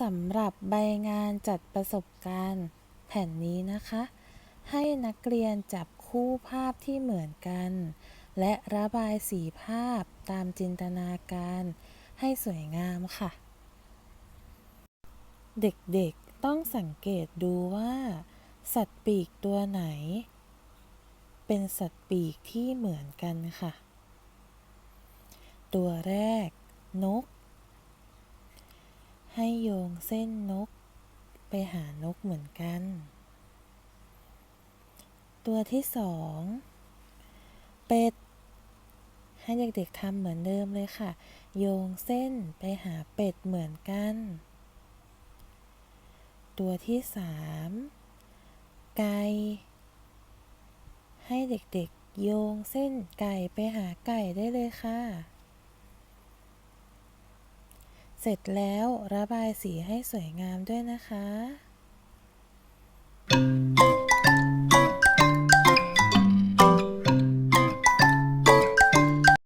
สำหรับใบงานจัดประสบการณ์แผ่นนี้นะคะ ให้นักเรียนจับคู่ภาพที่เหมือนกัน และระบายสีภาพตามจินตนาการให้สวยงามค่ะ เด็กๆต้องสังเกตดูว่า สัตว์ปีกตัวไหน เป็นสัตว์ปีกที่เหมือนกันค่ะ ตัวแรก นก ให้โยงเส้นนก ไปหานกเหมือนกัน ตัวที่สองเป็ด ให้เด็กๆทำเหมือนเดิมเลยค่ะ โยงเส้นไปหาเป็ดเหมือนกัน ตัวที่สามไก่ให้เด็กๆ โยงเส้นไก่ไปหาไก่ได้เลยค่ะ เสร็จแล้วระบายสีให้สวยงามด้วยนะคะ